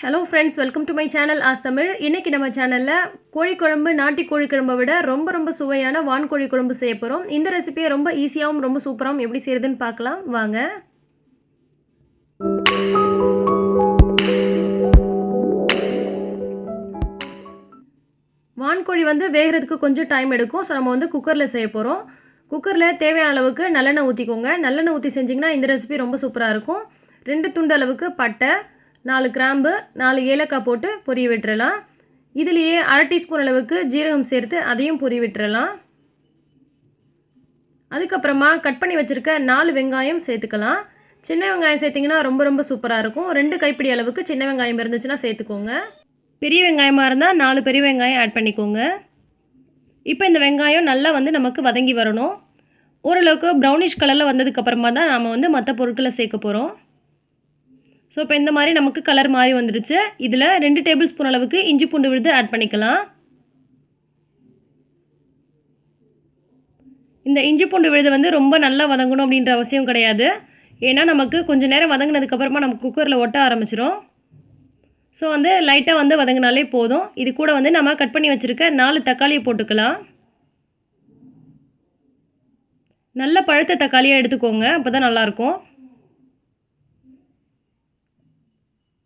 Hello friends welcome to my channel as Tamil இன்றைக்கி நம்ம சேனலில் கோழிக்குழம்பு நாட்டி கோழிக்குழம்பை விட ரொம்ப ரொம்ப சுவையான வான்கோழி குழம்பு செய்ய போகிறோம் இந்த ரெசிபியை ரொம்ப ஈஸியாகவும் ரொம்ப சூப்பராகவும் எப்படி செய்கிறதுன்னு பார்க்கலாம். வாங்க. வான்கோழி வந்து வேகிறதுக்கு கொஞ்சம் டைம் எடுக்கும். ஸோ நம்ம வந்து குக்கரில் செய்ய போகிறோம் குக்கரில் தேவையான அளவுக்கு நல்லெண்ணெய் ஊற்றிக்கோங்க நல்லெண்ணெய் ஊற்றி செஞ்சிங்கன்னா இந்த ரெசிபி ரொம்ப சூப்பராக இருக்கும். ரெண்டு துண்டு அளவுக்கு பட்டை நாலு கிராம்பு நாலு ஏலக்காய் போட்டு பொரிய விட்டுறலாம். இதுலேயே அரை டீஸ்பூன் அளவுக்கு ஜீரகம் சேர்த்து அதையும் பொரிய விட்டுறலாம். அதுக்கப்புறமா கட் பண்ணி வச்சுருக்க நாலு வெங்காயம் சேர்த்துக்கலாம். சின்ன வெங்காயம் சேர்த்திங்கன்னா ரொம்ப ரொம்ப சூப்பராக இருக்கும். ரெண்டு கைப்பிடி அளவுக்கு சின்ன வெங்காயம் இருந்துச்சுன்னா சேர்த்துக்கோங்க. பெரிய வெங்காயமாக இருந்தால் நாலு பெரிய வெங்காயம் ஆட் பண்ணிக்கோங்க. இப்போ இந்த வெங்காயம் நல்லா வந்து நமக்கு வதங்கி வரணும். ஓரளவுக்கு ப்ரௌனிஷ் கலரில் வந்ததுக்கப்புறமா தான் நாம் வந்து மற்ற பொருட்களை சேர்க்க போகிறோம் ஸோ இப்போ இந்த மாதிரி நமக்கு கலர் மாறி வந்துடுச்சு. இதில் ரெண்டு டேபிள் ஸ்பூன் அளவுக்கு இஞ்சி பூண்டு விழுது ஆட் பண்ணிக்கலாம். இந்த இஞ்சி பூண்டு விழுது வந்து ரொம்ப நல்லா வதங்கணும் அப்படின்ற அவசியம் கிடையாது. ஏன்னா நமக்கு கொஞ்சம் நேரம் வதங்கினதுக்கப்புறமா நம்ம குக்கரில் ஒட்ட ஆரம்பிச்சிடும் ஸோ வந்து லைட்டாக வந்து வதங்கினாலே போதும். இது கூட வந்து நம்ம கட் பண்ணி வச்சுருக்க நாலு தக்காளியை போட்டுக்கலாம். நல்ல பழுத்த தக்காளியாக எடுத்துக்கோங்க. அப்போ தான் நல்லாயிருக்கும்.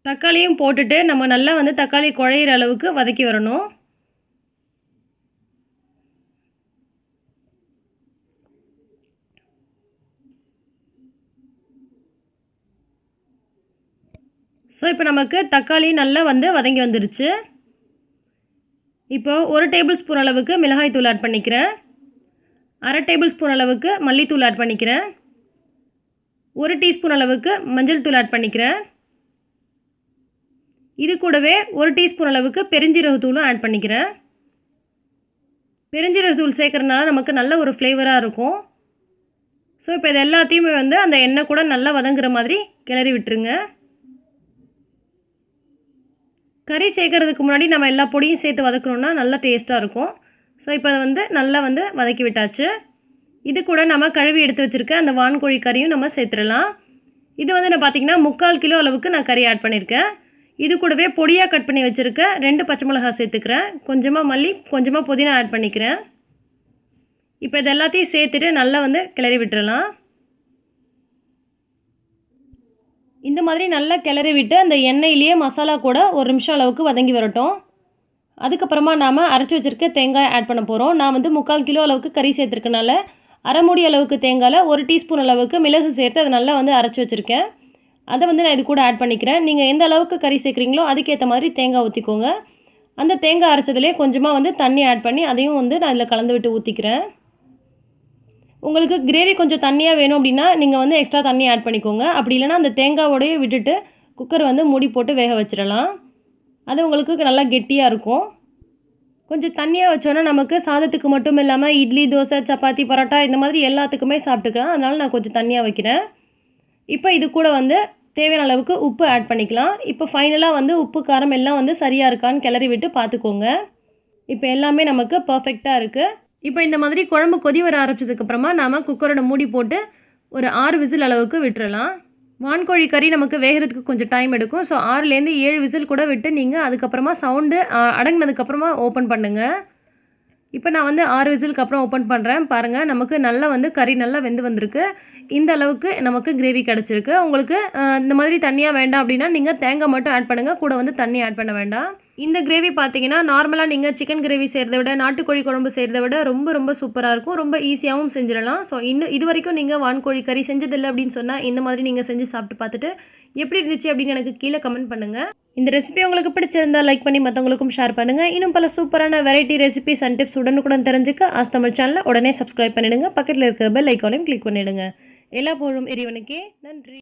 தக்காளியும் போட்டுட்டு நம்ம நல்லா வந்து தக்காளி குழையிற அளவுக்கு வதக்கி வரணும். ஸோ இப்போ நமக்கு தக்காளி நல்லா வந்து வதங்கி வந்துருச்சு. இப்போ ஒரு டேபிள் ஸ்பூன் அளவுக்கு மிளகாய் தூள் ஆட் பண்ணிக்கிறேன். அரை டேபிள் ஸ்பூன் அளவுக்கு மல்லித்தூள் ஆட் பண்ணிக்கிறேன். ஒரு டீஸ்பூன் அளவுக்கு மஞ்சள் தூள் ஆட் பண்ணிக்கிறேன். இது கூடவே ஒரு டீஸ்பூன் அளவுக்கு பெருஞ்சீரகத்தூளும் ஆட் பண்ணிக்கிறேன். பெருஞ்சீரகத்தூள் சேர்க்குறதுனால நமக்கு நல்ல ஒரு ஃப்ளேவராக இருக்கும். ஸோ இப்போ இது எல்லாத்தையுமே வந்து அந்த எண்ணெய் கூட நல்லா வதங்குற மாதிரி கிளறி விட்டுருங்க. கறி சேர்க்கறதுக்கு முன்னாடி நம்ம எல்லா பொடியும் சேர்த்து வதக்கணுன்னா நல்லா டேஸ்ட்டாக இருக்கும். ஸோ இப்போ அதை வந்து நல்லா வந்து வதக்கி விட்டாச்சு. இது கூட நம்ம கழுவி எடுத்து வச்சுருக்க அந்த வான்கோழி கறியும் நம்ம சேர்த்துடலாம். இது வந்து நான் பார்த்திங்கன்னா முக்கால் கிலோ அளவுக்கு நான் கறி ஆட் பண்ணியிருக்கேன் இது கூடவே பொடியாக கட் பண்ணி வச்சுருக்க ரெண்டு பச்சை மிளகாய் சேர்த்துக்கிறேன். கொஞ்சமாக மல்லி கொஞ்சமாக புதினா ஆட் பண்ணிக்கிறேன். இப்போ இது எல்லாத்தையும் சேர்த்துட்டு நல்லா வந்து கிளறி விட்டுறலாம். இந்த மாதிரி நல்லா கிளறி விட்டு அந்த எண்ணெயிலேயே மசாலா கூட ஒரு நிமிஷம் அளவுக்கு வதங்கி வரட்டும். அதுக்கப்புறமா நாம் அரைச்சி வச்சுருக்க தேங்காய் ஆட் பண்ண போகிறோம் நான் வந்து முக்கால் கிலோ அளவுக்கு கறி சேர்த்துருக்கனால அரை மூடி அளவுக்கு தேங்காயில் ஒரு டீஸ்பூன் அளவுக்கு மிளகு சேர்த்து அதை நல்லா வந்து அரைச்சி வச்சுருக்கேன். அதை வந்து நான் இது கூட ஆட் பண்ணிக்கிறேன். நீங்கள் எந்த அளவுக்கு கறி சேர்க்குறீங்களோ அதுக்கேற்ற மாதிரி தேங்காய் ஊற்றிக்கோங்க அந்த தேங்காய் அரைச்சதுலேயே கொஞ்சமாக வந்து தண்ணி ஆட் பண்ணி அதையும் வந்து நான் இதில் கலந்து விட்டு ஊற்றிக்கிறேன் உங்களுக்கு கிரேவி கொஞ்சம் தண்ணியாக வேணும் அப்படின்னா நீங்கள் வந்து எக்ஸ்ட்ரா தண்ணி ஆட் பண்ணிக்கோங்க. அப்படி இல்லைனா அந்த தேங்காவோடையே விட்டுட்டு குக்கர் வந்து மூடி போட்டு வேக வச்சிடலாம். அது உங்களுக்கு நல்லா கெட்டியாக இருக்கும். கொஞ்சம் தண்ணியாக வச்சோன்னா நமக்கு சாதத்துக்கு மட்டும் இல்லாமல் இட்லி தோசை சப்பாத்தி பரோட்டா இந்த மாதிரி எல்லாத்துக்குமே சாப்பிட்டுக்கலாம். அதனால் நான் கொஞ்சம் தண்ணியாக வைக்கிறேன். இப்போ இது கூட வந்து தேவையான அளவுக்கு உப்பு ஆட் பண்ணிக்கலாம். இப்போ ஃபைனலாக வந்து உப்பு காரம் எல்லாம் வந்து சரியாக இருக்கான்னு கிளறி விட்டு பார்த்துக்கோங்க. இப்போ எல்லாமே நமக்கு பர்ஃபெக்டாக இருக்குது இப்போ இந்த மாதிரி குழம்பு கொதி வர ஆரம்பிச்சதுக்கப்புறமா நாம் குக்கரோட மூடி போட்டு ஒரு ஆறு விசில் அளவுக்கு விட்டுறலாம். வான்கோழி கறி நமக்கு வேகிறதுக்கு கொஞ்சம் டைம் எடுக்கும். ஸோ ஆறுலேருந்து ஏழு விசில் கூட விட்டு நீங்கள் அதுக்கப்புறமா சவுண்டு அடங்கினதுக்கப்புறமா ஓப்பன் பண்ணுங்கள் இப்போ நான் வந்து ஆறு விசிலுக்கு அப்புறம் ஓப்பன் பண்ணுறேன் பாருங்கள் நமக்கு நல்லா வந்து கறி நல்லா வெந்து வந்திருக்கு. இந்த அளவுக்கு நமக்கு கிரேவி கிடச்சிருக்கு. உங்களுக்கு இந்த மாதிரி தண்ணியாக வேண்டாம் அப்படின்னா நீங்கள் தேங்காய் மட்டும் ஆட் பண்ணுங்கள் கூட வந்து தண்ணி ஆட் பண்ண வேண்டாம். இந்த கிரேவி பார்த்தீங்கன்னா நார்மலாக நீங்கள் சிக்கன் கிரேவி செய்கிறத விட நாட்டுக்கோழி குழம்பு செய்கிறத விட ரொம்ப ரொம்ப சூப்பராக இருக்கும். ரொம்ப ஈஸியாகவும் செஞ்சிடலாம். ஸோ இன்னும் இது வரைக்கும் நீங்கள் வான்கோழி கறி செஞ்சதில்லை அப்படின்னு சொன்னால் இந்த மாதிரி நீங்கள் செஞ்சு சாப்பிட்டு பார்த்துட்டு எப்படி இருந்துச்சு அப்படின்னு எனக்கு கீழே கமெண்ட் பண்ணுங்கள் இந்த ரெசிபி உங்களுக்கு பிடிச்சிருந்தால் லைக் பண்ணி மற்றவங்களுக்கும் ஷேர் பண்ணுங்கள் இன்னும் பல சூப்பரான வெரைட்டி ரெசிபிஸ் அண்ட் டிப்ஸ் உடனுக்குடன் தெரிஞ்சுக்க ஆஸ் தமிழ் சேனலை உடனே சப்ஸ்கிரைப் பண்ணிவிடுங்க பக்கத்தில் இருக்கிற பெல் ஐக்கானையும் கிளிக் பண்ணிவிடுங்க எல்லா புகழும் இறைவனுக்கே நன்றி.